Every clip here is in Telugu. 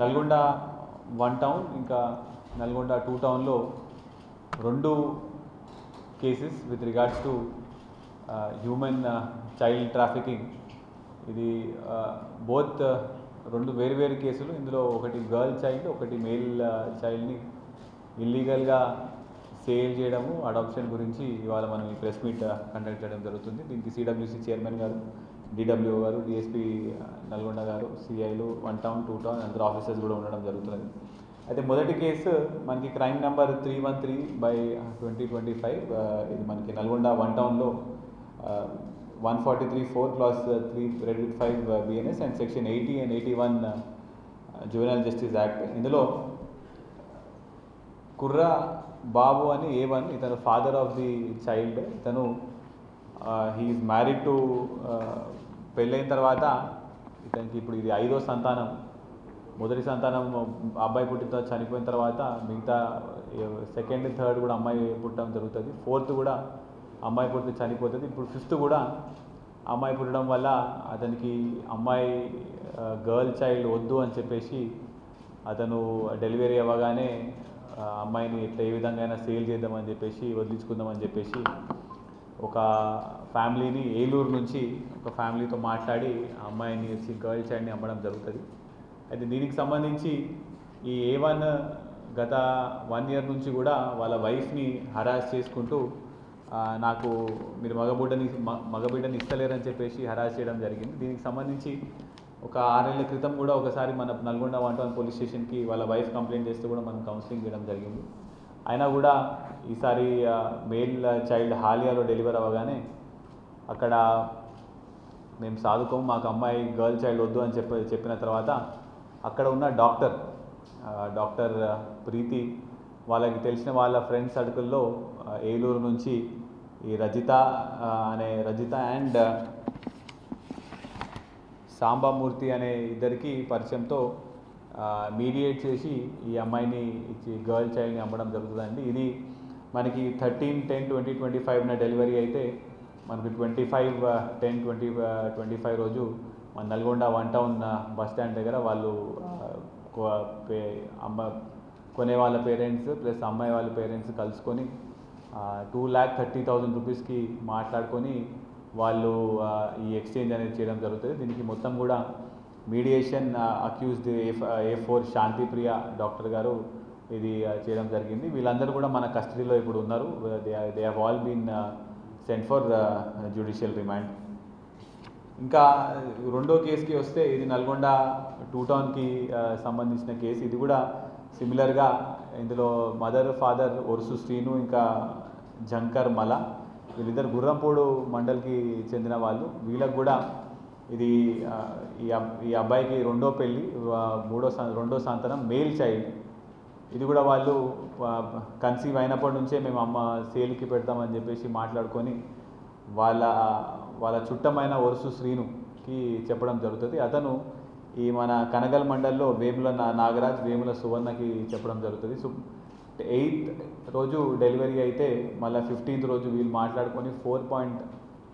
నల్గొండ వన్ టౌన్ ఇంకా నల్గొండ టూ టౌన్లో రెండు cases with regards to human child trafficking. ఇది బోత్ రెండు వేరు వేరు కేసులు. ఇందులో ఒకటి గర్ల్ చైల్డ్ ఒకటి మేల్ చైల్డ్ని ఇల్లీగల్గా సేల్ చేయడము అడాప్షన్ గురించి ఇవాళ మనం ఈ ప్రెస్ మీట్ కండక్ట్ చేయడం జరుగుతుంది. దీనికి సిడబ్ల్యూసి చైర్మన్ గారు డిడబ్ల్యూ గారు డిఎస్పీ నల్గొండ గారు సిఐలు వన్ టౌన్ టూ టౌన్ అందరు ఆఫీసర్స్ కూడా ఉండడం జరుగుతుంది అయితే మొదటి కేసు మనకి crime number three one three by twenty twenty five ఇది మనకి నల్గొండ వన్ టౌన్లో one forty three four clause three read five BNS and section eighty and eighty one juvenile justice act ఇందులో కుర్ర బాబు అని ఏ వన్ ఇతను ఫాదర్ ఆఫ్ ది చైల్డ్ ఇతను హీఈస్ మ్యారీడ్ టు పెళ్ళైన తర్వాత ఇతనికి ఇప్పుడు ఇది ఐదో సంతానం. మొదటి సంతానం అబ్బాయి పుట్టిన తర్వాత చనిపోయిన తర్వాత మిగతా సెకండ్ థర్డ్ కూడా అమ్మాయి పుట్టడం జరుగుతుంది. ఫోర్త్ కూడా అమ్మాయి పుట్టి చనిపోతుంది. ఇప్పుడు ఫిఫ్త్ కూడా అమ్మాయి పుట్టడం వల్ల అతనికి అమ్మాయి గర్ల్ చైల్డ్ వద్దు అని చెప్పేసి అతను డెలివరీ అవ్వగానే అమ్మాయిని ఎట్లా ఏ విధంగా అయినా సేల్ చేద్దామని చెప్పేసి వదిలించుకుందామని చెప్పేసి ఒక ఫ్యామిలీని ఏలూరు నుంచి ఒక ఫ్యామిలీతో మాట్లాడి ఆ అమ్మాయిని వచ్చి గర్ల్ చైల్డ్ని అమ్మడం జరుగుతుంది. అయితే దీనికి సంబంధించి ఈ ఏ వన్ గత వన్ ఇయర్ నుంచి కూడా వాళ్ళ వైఫ్ని హరాస్ చేసుకుంటూ నాకు మీరు మగబిడ్డని మగబిడ్డని ఇస్తలేరని చెప్పేసి హరాస్ చేయడం జరిగింది. దీనికి సంబంధించి ఒక ఆరేళ్ళ క్రితం కూడా ఒకసారి మన నల్గొండ వన్ పోలీస్ స్టేషన్కి వాళ్ళ వైఫ్ కంప్లైంట్ చేస్తే కూడా మనం కౌన్సిలింగ్ చేయడం జరిగింది. అయినా కూడా ఈసారి మేల్ చైల్డ్ హాలియాలో డెలివర్ అవ్వగానే అక్కడ మేము సాదుకోము మాకు అమ్మాయి గర్ల్ చైల్డ్ వద్దు అని చెప్పి చెప్పిన తర్వాత అక్కడ ఉన్న డాక్టర్ డాక్టర్ ప్రీతి వాళ్ళకి తెలిసిన వాళ్ళ ఫ్రెండ్స్ సర్కిల్లో ఏలూరు నుంచి ఈ రజిత అనే రజిత అండ్ సాంబామూర్తి అనే ఇద్దరికి పరిచయంతో మీడియేట్ చేసి ఈ అమ్మాయిని ఇచ్చి గర్ల్ చైల్డ్ని అమ్మడం జరుగుతుందండి. ఇది మనకి థర్టీన్ టెన్ ట్వంటీ ట్వంటీ ఫైవ్న డెలివరీ అయితే మనకి twenty five ten twenty twenty five రోజు మన Nalgonda one town bus stand దగ్గర వాళ్ళు అమ్మ కొనే వాళ్ళ పేరెంట్స్ ప్లస్ అమ్మాయి వాళ్ళ పేరెంట్స్ కలుసుకొని టూ ల్యాక్ థర్టీ థౌజండ్ రూపీస్కి మాట్లాడుకొని వాళ్ళు ఈ ఎక్స్చేంజ్ అనేది చేయడం జరుగుతుంది. దీనికి మొత్తం కూడా mediation accused A A four Shantipriya doctor గారు ఇది చేయడం జరిగింది. వీళ్ళందరూ కూడా మన కస్టడీలో ఇప్పుడు ఉన్నారు. They they have all been sent for judicial remand. ఇంకా రెండో కేసుకి వస్తే ఇది నల్గొండ టూ టౌన్కి సంబంధించిన కేసు. ఇది కూడా సిమిలర్గా ఇందులో మదర్ ఫాదర్ ఒరుసు శ్రీను ఇంకా జంకర్ మల. వీళ్ళిద్దరు గుర్రంపూడు మండల్కి చెందిన వాళ్ళు. వీళ్ళకు కూడా ఇది ఈ ఈ అబ్బాయికి రెండో పెళ్ళి మూడో రెండో సంతానం మేల్ చైల్డ్. ఇది కూడా వాళ్ళు కన్సీవ్ అయినప్పటి నుంచే మేము అమ్మ సేల్కి పెడతామని చెప్పేసి మాట్లాడుకొని వాళ్ళ వాళ్ళ చుట్టమైన వరుసు శ్రీనుకి చెప్పడం జరుగుతుంది. అతను ఈ మన కనగల్ మండల్లో వేముల నాగరాజ్ వేముల సువర్ణకి చెప్పడం జరుగుతుంది. సో ఎయిత్ రోజు డెలివరీ అయితే మళ్ళీ ఫిఫ్టీన్త్ రోజు వీళ్ళు మాట్లాడుకొని ఫోర్ పాయింట్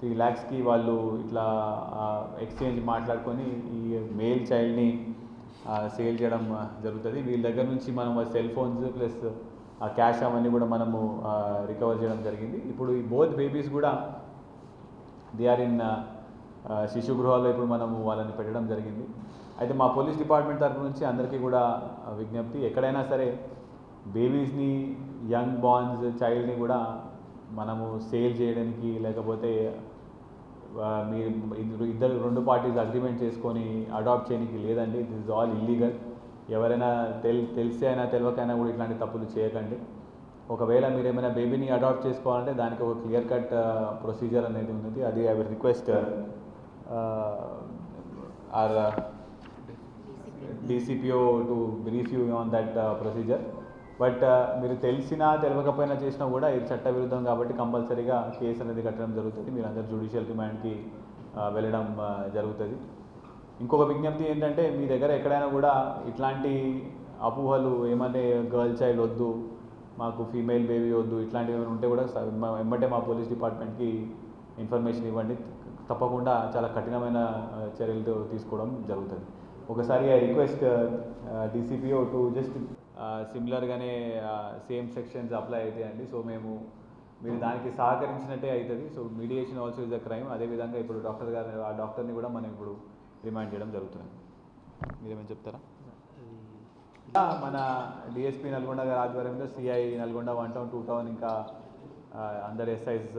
త్రీ ల్యాక్స్కి వాళ్ళు ఇట్లా ఎక్స్చేంజ్ మాట్లాడుకొని ఈ మేల్ చైల్డ్ని సేల్ చేయడం జరుగుతుంది. వీళ్ళ దగ్గర నుంచి మనం సెల్ ఫోన్స్ ప్లస్ ఆ క్యాష్ అవన్నీ కూడా మనము రికవర్ చేయడం జరిగింది. ఇప్పుడు ఈ బోత్ బేబీస్ కూడా దే ఆర్ ఇన్ శిశు గృహాల్లో ఇప్పుడు మనము వాళ్ళని పెట్టడం జరిగింది. అయితే మా పోలీస్ డిపార్ట్మెంట్ తరపు నుంచి అందరికీ కూడా విజ్ఞప్తి ఎక్కడైనా సరే బేబీస్ని యంగ్ బాన్స్ చైల్డ్ని కూడా మనము సేల్ చేయడానికి లేకపోతే ఆ, మీ ఇద్దరు ఇద్దరు రెండు పార్టీస్ అగ్రిమెంట్ చేసుకొని అడాప్ట్ చేయడానికి లేదండి. దిస్ ఇస్ ఆల్ ఇల్లీగల్ ఎవరైనా తెల్ తెలిసి అయినా తెలియకైనా కూడా ఇట్లాంటి తప్పులు చేయకండి. ఒకవేళ మీరు ఏమైనా బేబీని అడాప్ట్ చేసుకోవాలంటే దానికి ఒక క్లియర్ కట్ ప్రొసీజర్ అనేది ఉంది అది I will request our DCPO to brief you on that procedure but మీరు తెలిసినా తెలియకపోయినా చేసినా కూడా ఇది చట్టవిరుద్ధం కాబట్టి కంపల్సరీగా కేసు అనేది కట్టడం జరుగుతుంది. మీరు అందరు జ్యుడిషియల్ రిమాండ్కి వెళ్ళడం జరుగుతుంది. ఇంకొక విజ్ఞప్తి ఏంటంటే మీ దగ్గర ఎక్కడైనా కూడా ఇట్లాంటి అపోహలు ఏమనే గర్ల్ చైల్డ్ వద్దు మాకు ఫీమేల్ బేబీ వద్దు ఇట్లాంటివి ఏమైనా ఉంటే కూడా వెంబటే మా పోలీస్ డిపార్ట్మెంట్కి ఇన్ఫర్మేషన్ ఇవ్వండి. తప్పకుండా చాలా కఠినమైన చర్యలతో చర్యలు తీసుకోవడం జరుగుతుంది. ఒకసారి I request DCPO to just సిమిలర్గానే same sections apply అవుతాయండి. సో మేము మీరు దానికి సహకరించినట్టే అవుతుంది. So mediation also is a crime అదేవిధంగా ఇప్పుడు డాక్టర్ గారు ఆ డాక్టర్ని కూడా మనం ఇప్పుడు రిమైండ్ చేయడం జరుగుతుంది. మీరేమైనా చెప్తారా? మన డిఎస్పీ నల్గొండ గారి ఆధ్వర్యంలో CI Nalgonda one town two town ఇంకా అందరు ఎస్ఐస్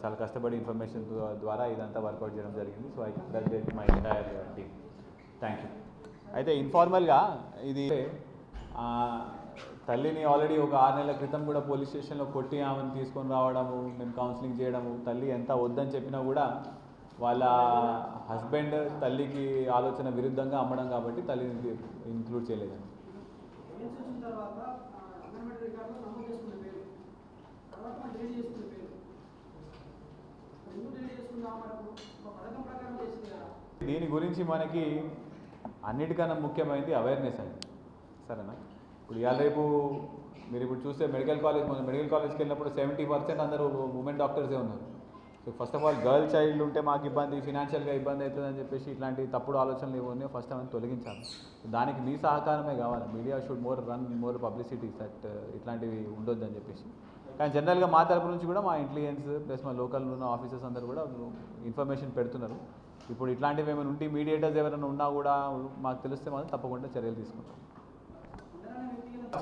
చాలా కష్టపడి ఇన్ఫర్మేషన్ ద్వారా ఇదంతా వర్కౌట్ చేయడం జరిగింది. So I congratulate my entire team thank you అయితే ఇన్ఫార్మల్గా ఇది తల్లిని ఆల్రెడీ ఒక ఆరు నెలల క్రితం కూడా పోలీస్ స్టేషన్లో కొట్టి ఆమెను తీసుకొని రావడము మేము కౌన్సిలింగ్ చేయడము తల్లి ఎంత వద్దని చెప్పినా కూడా వాళ్ళ హస్బెండ్ తల్లికి ఆలోచన విరుద్ధంగా అమ్మడం కాబట్టి తల్లిని ఇంక్లూడ్ చేయలేదండి. దీని గురించి మనకి అన్నిటికన్నా ముఖ్యమైనది అవేర్నెస్ అండి. సరేనా? ఇప్పుడు ఇవాళ రేపు మీరు ఇప్పుడు చూస్తే మెడికల్ కాలేజ్ మన మెడికల్ కాలేజ్కి వెళ్ళినప్పుడు సెవెంటీ పర్సెంట్ అందరూ ఉమెన్ డాక్టర్సే ఉన్నారు. So first of all girl child ఉంటే మాకు ఇబ్బంది ఫినాన్షియల్గా ఇబ్బంది అవుతుందని చెప్పేసి ఇట్లాంటి తప్పుడు ఆలోచనలు ఇవన్నీ ఫస్ట్ అవన్నీ తొలగించాలి. దానికి మీ సహకారమే కావాలి. Media should more run more publicity that ఇట్లాంటివి ఉండొద్దని చెప్పేసి. కానీ జనరల్గా మా తరపు నుంచి కూడా మా ఇంటెలిజెన్స్ ప్లస్ మా లోకల్ ఉన్న ఆఫీసర్స్ అందరూ కూడా ఇన్ఫర్మేషన్ పెడుతున్నారు. ఇప్పుడు ఇట్లాంటివి ఏమైనా ఉంటే మీడియేటర్స్ ఎవరైనా ఉన్నా కూడా మాకు తెలిస్తే మాత్రం తప్పకుండా చర్యలు తీసుకుంటాం.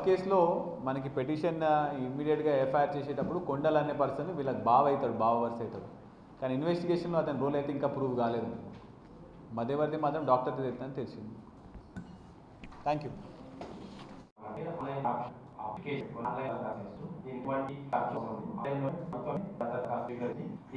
కేసులో మనకి పెటిషన్ ఇమ్మీడియట్గా ఎఫ్ఐఆర్ చేసేటప్పుడు కొండలు అనే పర్సన్ వీళ్ళకి బావ అవుతాడు బావ వరుస అవుతాడు. కానీ ఇన్వెస్టిగేషన్లో అతని రోల్ అయితే ఇంకా ప్రూవ్ కాలేదు. మధ్యవర్తి మాత్రం డాక్టర్ తెలుస్తుందని తెలిసింది. థ్యాంక్ యూ ఈ